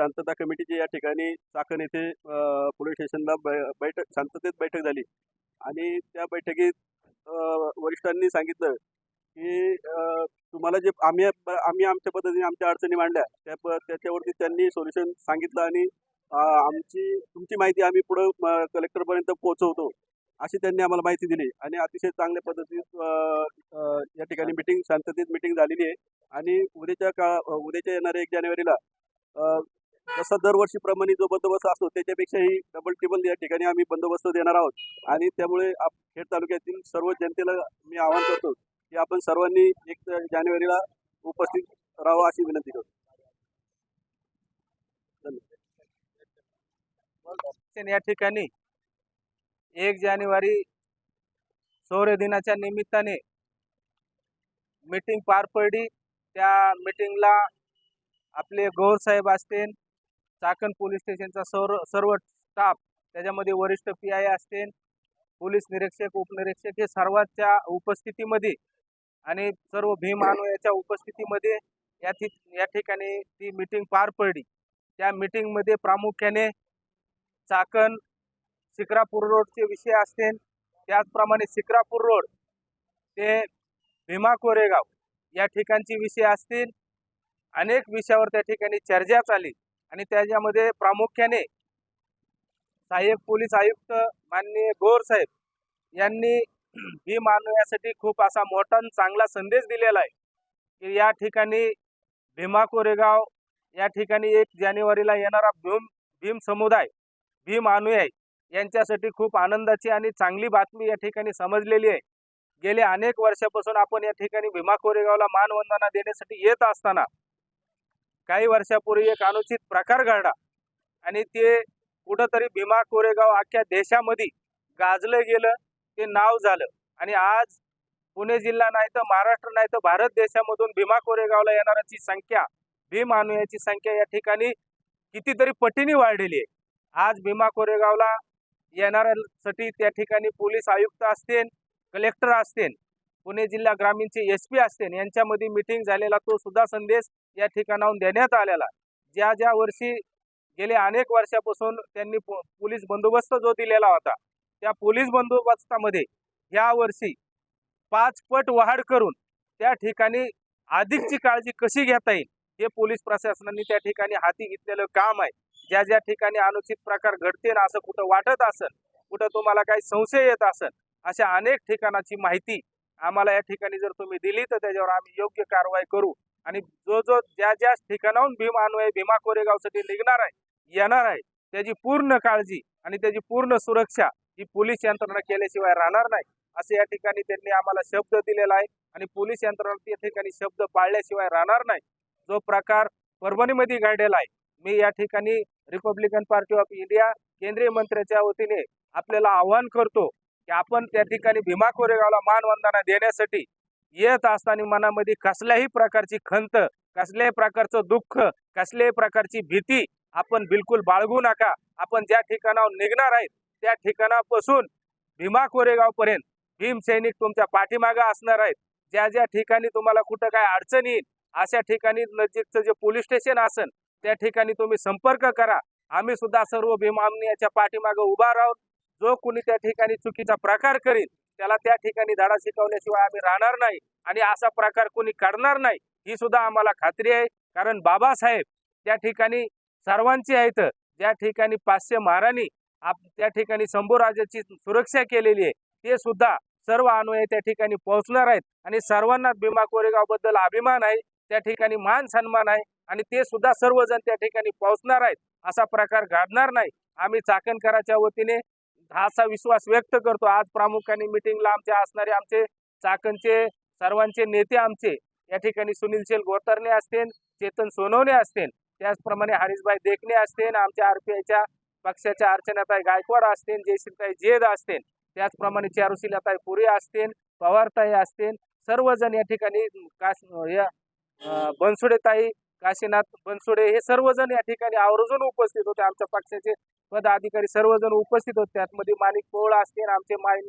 शांतता कमिटीची या ठिकाणी चाकण येथे पोलीस स्टेशनला बै- बैठक शांततेत बैठक झाली. आणि त्या बैठकीत वरिष्ठांनी सांगितलं की तुम्हाला जे आम्ही आम्ही आमच्या पद्धतीने आमच्या अडचणी मांडल्या त्या प- त्याच्यावरती त्यांनी सोल्युशन सांगितलं आणि आमची तुमची माहिती आम्ही पुढं कलेक्टरपर्यंत पोहोचवतो अशी त्यांनी आम्हाला माहिती दिली. आणि अतिशय चांगल्या पद्धतीत या ठिकाणी मिटिंग शांततेत मिटिंग झालेली आहे. आणि उद्याच्या का उद्याच्या येणाऱ्या एक जानेवारीला जसा दरवर्षीप्रमाणे जो बंदोबस्त असतो त्याच्यापेक्षाही डबल टेबल या ठिकाणी आम्ही बंदोबस्त देणार आहोत. आणि त्यामुळे आप खेड तालुक्यातील सर्व जनतेला मी आवाहन करतो की आपण सर्वांनी एक जानेवारीला उपस्थित राहावं अशी विनंती करतो. या ठिकाणी एक जानेवारी शौर्य दिनाच्या निमित्ताने मीटिंग पार पडली. त्या मीटिंगला आपले गौर साहेब असतील चाकण पोलीस स्टेशनचा सर्व सर्व स्टाफ त्याच्यामध्ये वरिष्ठ पी आय असतील पोलीस निरीक्षक उपनिरीक्षक हे सर्वांच्या उपस्थितीमध्ये आणि सर्व भीम याच्या उपस्थितीमध्ये या ठिक या ठिकाणी ती मीटिंग पार पडली. त्या मीटिंगमध्ये प्रामुख्याने चाकण सिक्रापूर रोडचे विषय असतील त्याचप्रमाणे सिक्रापूर रोड ते भीमा कोरेगाव या ठिकाणचे विषय असतील अनेक विषयावर त्या ठिकाणी चर्चा चालली आणि त्याच्यामध्ये प्रामुख्याने सहाय्यक पोलीस आयुक्त माननीय गोर साहेब यांनी ही मानवासाठी खूप असा मोठा चांगला संदेश दिलेला आहे की या ठिकाणी भीमा कोरेगाव या ठिकाणी एक जानेवारीला येणारा भीम भीम समुदाय भीम अनुयायी यांच्यासाठी खूप आनंदाची आणि चांगली बातमी या ठिकाणी समजलेली आहे. गेल्या अनेक वर्षापासून आपण या ठिकाणी भीमा कोरेगावला मानवंदना देण्यासाठी येत असताना काही वर्षापूर्वी एक अनुचित प्रकार घडला. आणि ते कुठंतरी भीमा कोरेगाव अख्ख्या देशामध्ये गाजलं गेलं ते नाव झालं. आणि आज पुणे जिल्हा नाही तर महाराष्ट्र नाही तर भारत देशामधून भीमा कोरेगावला येणाऱ्याची संख्या भीम अनुयाची संख्या या ठिकाणी कितीतरी पटीने वाढलेली आहे. आज भीमा कोरेगावला येणाऱ्यासाठी त्या ठिकाणी पोलीस आयुक्त असतील कलेक्टर असतील पुणे जिल्हा ग्रामीणचे एस पी असतील यांच्यामध्ये मिटिंग झालेला तो सुद्धा संदेश या ठिकाणाहून देण्यात आलेला ज्या ज्या वर्षी गेले अनेक वर्षापासून त्यांनी पो- पोलीस बंदोबस्त जो दिलेला होता त्या पोलीस बंदोबस्तामध्ये या वर्षी पाच पट वाढ करून त्या ठिकाणी अधिकची काळजी कशी घेता येईल हे पोलीस प्रशासनाने त्या ठिकाणी हाती घेतलेलं काम आहे. ज्या ज्या ठिकाणी अनुचित प्रकार घडते ना असं कुठं वाटत असेल कुठं तुम्हाला काही संशय येत असेल अशा अनेक ठिकाणाची माहिती आम्हाला या ठिकाणी जर तुम्ही दिली तर त्याच्यावर आम्ही योग्य कारवाई करू. आणि जो जो ज्या ज्या ठिकाणाहून भीमा अन्वय भीमा कोरेगावसाठी निघणार आहे येणार आहे त्याची पूर्ण काळजी आणि त्याची पूर्ण सुरक्षा ही पोलीस यंत्रणा केल्याशिवाय राहणार नाही. असे या ठिकाणी त्यांनी आम्हाला शब्द दिलेला आहे आणि पोलीस यंत्रणा त्या ठिकाणी शब्द पाळल्याशिवाय राहणार नाही. जो प्रकार परभणीमध्ये घडलेला आहे मी या ठिकाणी रिपब्लिकन पार्टी ऑफ इंडिया केंद्रीय मंत्र्याच्या वतीने आपल्याला आवाहन करतो की आपण त्या ठिकाणी भीमा कोरेगावला मानवंदना देण्यासाठी येत असताना मनामध्ये कसल्याही प्रकारची खंत कसल्याही प्रकारचं दुःख कसल्याही प्रकारची भीती आपण बिलकुल बाळगू नका. आपण ज्या ठिकाणावर निघणार आहेत त्या ठिकाणापासून भीमा कोरेगाव पर्यंत भीम सैनिक तुमच्या पाठीमागं असणार आहेत. ज्या ज्या ठिकाणी तुम्हाला कुठं काय अडचण येईल अशा ठिकाणी नजीकचं जे पोलीस स्टेशन असेल त्या ठिकाणी तुम्ही संपर्क करा. आम्ही सुद्धा सर्व भीमामनी याच्या पाठीमागं उभा राहून जो कोणी त्या ठिकाणी चुकीचा प्रकार करील त्याला त्या ठिकाणी धडा शिकवल्याशिवाय आम्ही राहणार नाही आणि असा प्रकार कोणी करणार नाही ही सुद्धा आम्हाला खात्री आहे. कारण बाबासाहेब त्या ठिकाणी सर्वांची आहेत ज्या ठिकाणी पाचशे महाराणी आप त्या ठिकाणी शंभूराजाची सुरक्षा केलेली आहे ते सुद्धा सर्व अनुयायी त्या ठिकाणी पोहोचणार आहेत आणि सर्वांना भीमा कोरेगावबद्दल अभिमान आहे त्या ठिकाणी मान सन्मान आहे आणि ते सुद्धा सर्वजण त्या ठिकाणी पोहोचणार आहेत असा प्रकार घडणार नाही. आम्ही चाकणकराच्या वतीने असा विश्वास व्यक्त करतो. आज प्रामुख्याने मिटिंगला आमचे असणारे आमचे चाकणचे सर्वांचे नेते आमचे. या ठिकाणी सुनील शेल गोतरणे असतील चेतन सोनवणे असतील त्याचप्रमाणे हरीशभाई देखणे असतील आमच्या आरपीआयच्या पक्षाच्या अर्चनाताई गायकवाड असतील जयश्रीताई जेद असतील त्याचप्रमाणे चारुशीलाताई पुरी असतील पवारताई असतील सर्वजण या ठिकाणी कास या बनसुडेताई काशीनाथ बनसोडे हे सर्वजण या ठिकाणी आवर्जून उपस्थित होते. आमच्या पक्षाचे पदाधिकारी सर्वजण उपस्थित होते. त्यातमध्ये माणिक पोळ असतील आमचे माय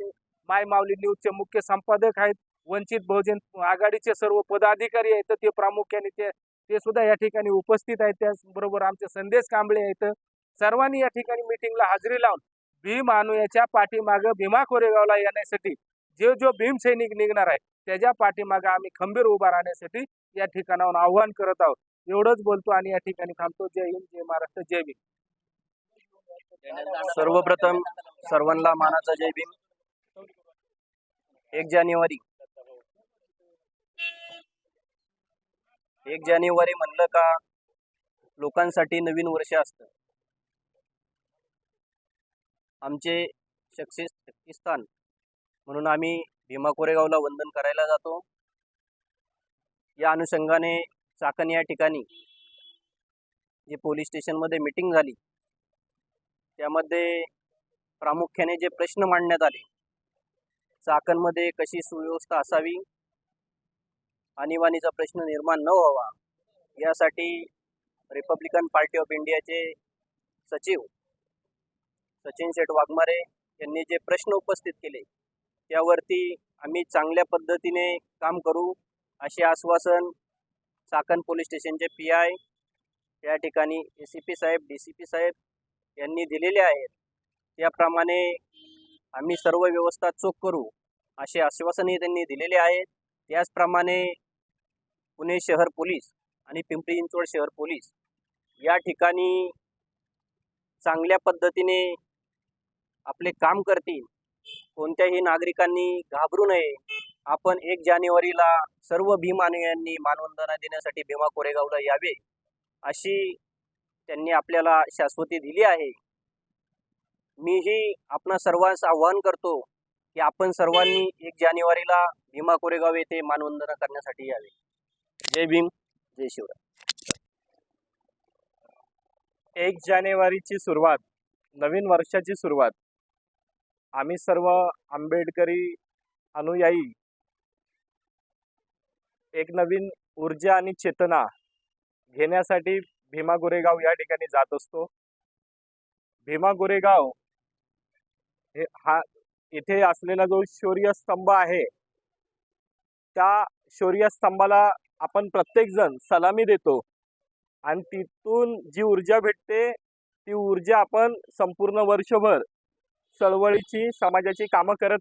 माय माऊली न्यूजचे मुख्य संपादक आहेत वंचित बहुजन आघाडीचे सर्व पदाधिकारी आहेत ते प्रामुख्याने ते ते सुद्धा या ठिकाणी उपस्थित आहेत. त्याचबरोबर आमचे संदेश कांबळे आहेत. सर्वांनी या ठिकाणी मिटिंगला हजेरी लावून भीम अनुयाच्या पाठीमागं भीमा कोरेगावला येण्यासाठी जे जो भीम सैनिक निघणार आहे त्याच्या पाठीमागं आम्ही खंबीर उभा राहण्यासाठी या ठिकाणाहून आव्हान करत आहोत. एवढंच बोलतो आणि या ठिकाणी थांबतो. जय हिंद जय महाराष्ट्र जय भीम. सर्वप्रथम सर्वांना मानाचा जय भीम. एक जानेवारी. एक जानेवारी म्हणलं का लोकांसाठी नवीन वर्ष असतं. आमचे शक्ती शक्तिस्थान म्हणून आम्ही भीमा कोरेगावला वंदन करायला जातो. या अनुषंगाने चाकण या ठिकाणी जे पोलीस स्टेशनमध्ये मीटिंग झाली त्यामध्ये प्रामुख्याने जे प्रश्न मांडण्यात आले चाकणमध्ये कशी सुव्यवस्था असावी आणीबाणीचा प्रश्न निर्माण न व्हावा यासाठी रिपब्लिकन पार्टी ऑफ इंडियाचे सचिव सचिन शेठ वाघमारे यांनी जे प्रश्न उपस्थित केले त्यावरती आम्ही चांगल्या पद्धतीने काम करू असे आश्वासन चाकण पोलीस स्टेशनचे पी आय या ठिकाणी ए सी पी साहेब डी सी पी साहेब यांनी दिलेले आहेत. त्याप्रमाणे आम्ही सर्व व्यवस्था चोख करू असे आश्वासनही त्यांनी दिलेले आहेत. त्याचप्रमाणे पुणे शहर पोलीस आणि पिंपरी चिंचवड शहर पोलीस या ठिकाणी चांगल्या पद्धतीने आपले काम करतील. कोणत्याही नागरिकांनी घाबरू नये. आपण एक जानेवारीला सर्व भीमानुयांनी मानवंदना देण्यासाठी भीमा कोरेगावला यावे अशी त्यांनी आपल्याला शाश्वती दिली आहे. मीही आपणा सर्वांस आवाहन करतो की आपण सर्वांनी एक जानेवारीला भीमा कोरेगाव येथे मानवंदना करण्यासाठी यावे. जय भीम जय शिवराय. एक जानेवारीची सुरुवात नवीन वर्षाची सुरुवात. आम्ही सर्व आंबेडकरी अनुयायी एक नवीन ऊर्जा आणि चेतना घेण्यासाठी भीमा गोरेगाव या ठिकाणी जात असतो. भीमा गोरेगाव हे हा इथे असलेला जो शौर्य स्तंभ आहे त्या शौर्य स्तंभाला आपण प्रत्येक जण सलामी देतो आणि तिथून जी ऊर्जा भेटते ती ऊर्जा आपण संपूर्ण वर्षभर चळवळीची समाजाची कामं करत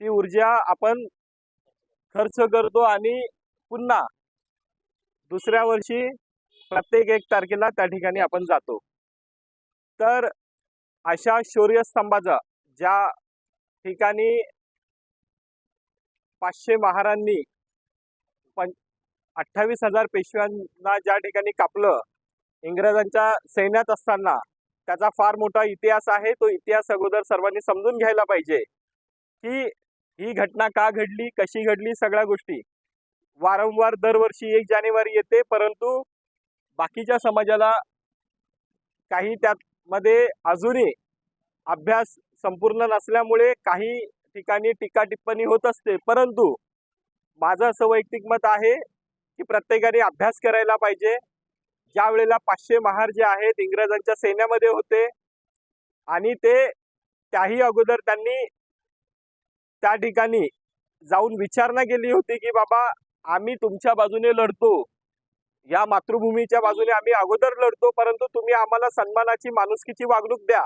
ती ऊर्जा आपण खर्च करतो आणि पुन्हा दुसऱ्या वर्षी प्रत्येक एक तारखेला त्या ठिकाणी आपण जातो. तर अशा शौर्यस्तंभाचा ज्या ठिकाणी पाचशे महारांनी पण अठ्ठावीस हजार पेशव्यांना ज्या ठिकाणी कापलं इंग्रजांच्या सैन्यात असताना त्याचा फार मोठा इतिहास आहे तो इतिहास अगोदर सर्वांनी समजून घ्यायला पाहिजे की ही घटना का घडली कशी घडली सगळ्या गोष्टी वारंवार दरवर्षी एक जानेवारी येते परंतु बाकीच्या समाजाला काही त्यामध्ये अजूनही अभ्यास संपूर्ण नसल्यामुळे काही ठिकाणी टीका टिप्पणी होत असते. परंतु माझं असं वैयक्तिक मत आहे की प्रत्येकाने अभ्यास करायला पाहिजे. ज्या वेळेला पाचशे महार जे आहेत इंग्रजांच्या सैन्यामध्ये होते आणि ते त्याही अगोदर त्यांनी त्या ठिकाणी जाऊन विचारणा केली होती की बाबा आम्ही तुमच्या बाजूने लढतो. या मातृभूमीच्या बाजूने आम्ही अगोदर लढतो परंतु तुम्ही आम्हाला सन्मानाची माणुसकीची वागणूक द्या.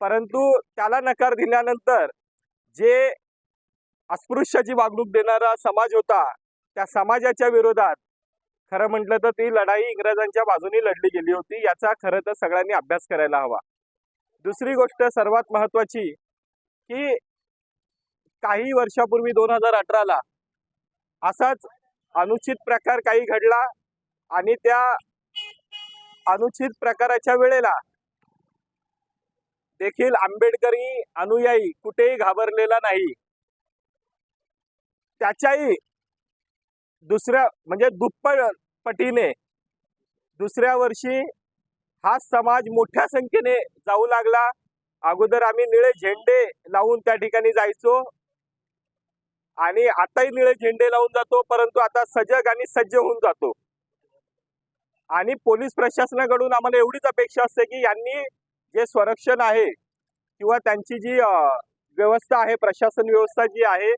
परंतु त्याला नकार दिल्यानंतर जे अस्पृश्याची वागणूक देणारा समाज होता त्या समाजाच्या विरोधात खरं म्हटलं तर ती लढाई इंग्रजांच्या बाजूने लढली गेली होती याचा खरं तर सगळ्यांनी अभ्यास करायला हवा. दुसरी गोष्ट सर्वात महत्वाची की काही वर्षापूर्वी दोन हजार अठराला असाच अनुचित प्रकार काही घडला आणि त्या अनुचित प्रकाराच्या वेळेला देखील आंबेडकरी अनुयायी कुठेही घाबरलेला नाही. त्याच्याही दुसऱ्या म्हणजे दुप्पट पटीने दुसऱ्या वर्षी हा समाज मोठ्या संख्येने जाऊ लागला. अगोदर आम्ही निळे झेंडे लावून त्या ठिकाणी जायचो. आणि आताही निळे झेंडे लावून जातो परंतु आता सजग आणि सज्ज होऊन जातो. आणि पोलीस प्रशासनाकडून आम्हाला एवढीच अपेक्षा असते की यांनी जे संरक्षण आहे किंवा त्यांची जी व्यवस्था आहे प्रशासन व्यवस्था जी आहे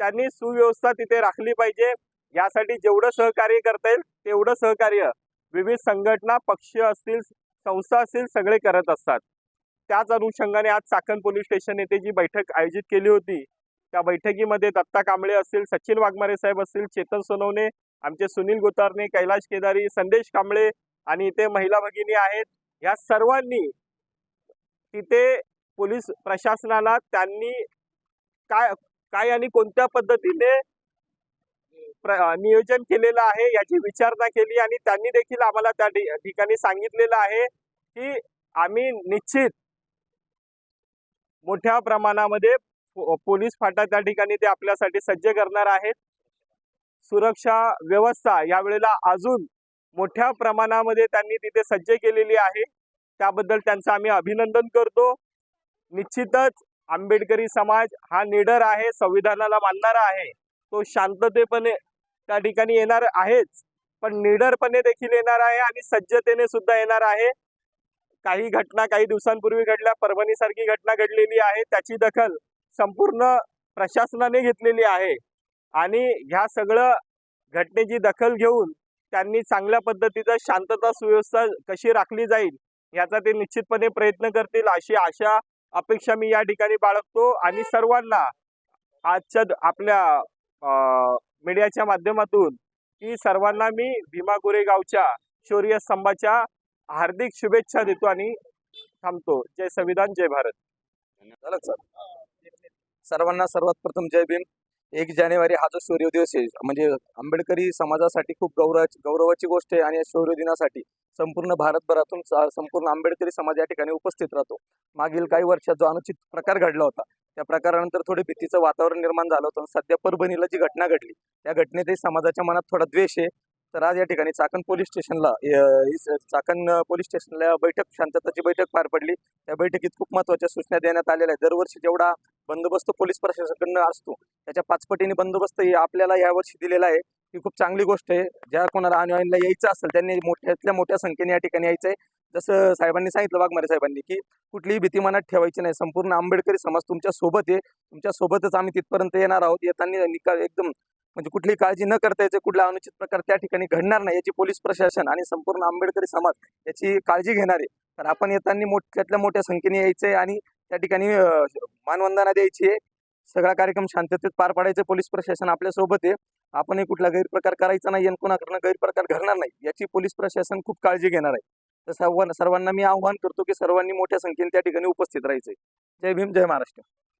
त्यांनी सुव्यवस्था तिथे राखली पाहिजे. यासाठी जेवढं सहकार्य करता येईल तेवढं सहकार्य विविध संघटना पक्ष असतील संस्था असतील सगळे करत असतात. त्याच अनुषंगाने आज चाकण पोलीस स्टेशन येथे जी बैठक आयोजित केली होती त्या बैठकीमध्ये दत्ता कांबळे असतील सचिन वाघमारे साहेब असतील चेतन सोनवणे आमचे सुनील गोतारणे कैलाश केदारी संदेश कांबळे आणि इथे महिला भगिनी आहेत. या सर्वांनी तिथे पोलीस प्रशासनाला त्यांनी काय काय आणि कोणत्या पद्धतीने प्र- नियोजन केलेलं आहे याची विचारणा केली आणि त्यांनी देखील आम्हाला त्या ठिकाणी सांगितलेलं आहे की आम्ही निश्चित मोठ्या प्रमाणामध्ये पोलीस फाटा त्या ठिकाणी ते आपल्यासाठी सज्ज करणार आहेत. सुरक्षा व्यवस्था यावेळेला अजून मोठ्या प्रमाणामध्ये त्यांनी तिथे सज्ज केलेली आहे. त्याबद्दल त्यांचं आम्ही अभिनंदन करतो. निश्चितच आंबेडकरी समाज हा निडर आहे संविधानाला मानणारा आहे. तो शांततेपणे त्या ठिकाणी येणार आहेच पण निडरपणे देखील येणार आहे आणि सज्जतेने सुद्धा येणार आहे. काही घटना काही दिवसांपूर्वी घडल्या परभणीसारखी घटना घडलेली आहे. त्याची दखल संपूर्ण प्रशासनाने घेतलेली आहे. आणि ह्या सगळं घटनेची दखल घेऊन त्यांनी चांगल्या पद्धतीचा शांतता सुव्यवस्था कशी राखली जाईल याचा ते निश्चितपणे प्रयत्न करतील अशी आशा अपेक्षा मी या ठिकाणी बाळगतो. आणि सर्वांना आजच्या आपल्या मीडियाच्या माध्यमातून की सर्वांना मी भीमा गोरेगावच्या शौर्य स्तंभाच्या हार्दिक शुभेच्छा देतो आणि थांबतो. जय संविधान जय भारत. झालं सर सर्वांना सर्वात प्रथम जय भीम. एक जानेवारी हा जो शौर्य दिवस आहे म्हणजे आंबेडकरी समाजासाठी खूप गौरवाची गौरवाची गोष्ट आहे आणि या शौर्य दिनासाठी संपूर्ण भारतभरातून संपूर्ण आंबेडकरी समाज या ठिकाणी उपस्थित राहतो. मागील काही वर्षात जो अनुचित प्रकार घडला होता त्या प्रकारानंतर थोडी भीतीचं वातावरण निर्माण झालं होतं सध्या परभणीला जी घटना घडली त्या घटनेतही समाजाच्या मनात थोडा द्वेष आहे. तर आज या ठिकाणी चाकण पोलीस स्टेशनला चाकण पोलीस स्टेशनला बैठक शांतताची बैठक पार पडली. त्या बैठकीत खूप महत्त्वाच्या सूचना देण्यात आलेल्या आहेत. दरवर्षी जेवढा बंदोबस्त पोलीस प्रशासनाकडनं असतो त्याच्या पाचपटीने बंदोबस्त आपल्याला यावर्षी दिलेला आहे. ही खूप चांगली गोष्ट आहे. ज्या कोणाला आणवाईनला यायचं असेल त्यांनी मोठ्यातल्या मोठ्या संख्येने या ठिकाणी यायचं आहे जसं साहेबांनी सांगितलं वाघमारे साहेबांनी की कुठलीही भीती मनात ठेवायची नाही. संपूर्ण आंबेडकरी समाज तुमच्यासोबत आहे. तुमच्या सोबतच आम्ही तिथपर्यंत येणार आहोत. येताना निकाल एकदम म्हणजे कुठली काळजी न करता यायचं कुठला अनुचित प्रकार त्या ठिकाणी घडणार नाही याची पोलीस प्रशासन आणि संपूर्ण आंबेडकरी समाज याची काळजी घेणार. आहे तर आपण येताना मोठ्यातल्या मोठ्या संख्येने यायचं आहे आणि त्या ठिकाणी मानवंदना द्यायची आहे. सगळा कार्यक्रम शांततेत पार पाडायचं. पोलीस प्रशासन आपल्यासोबत आहे. आपणही कुठला गैरप्रकार करायचा नाही आणि कोणाकडनं गैरप्रकार घडणार नाही याची पोलीस प्रशासन खूप काळजी घेणार आहे. तर सर्वांना सर्वांना मी आव्हान करतो की सर्वांनी मोठ्या संख्येने त्या ठिकाणी उपस्थित राहायचंय जय भीम जय महाराष्ट्र.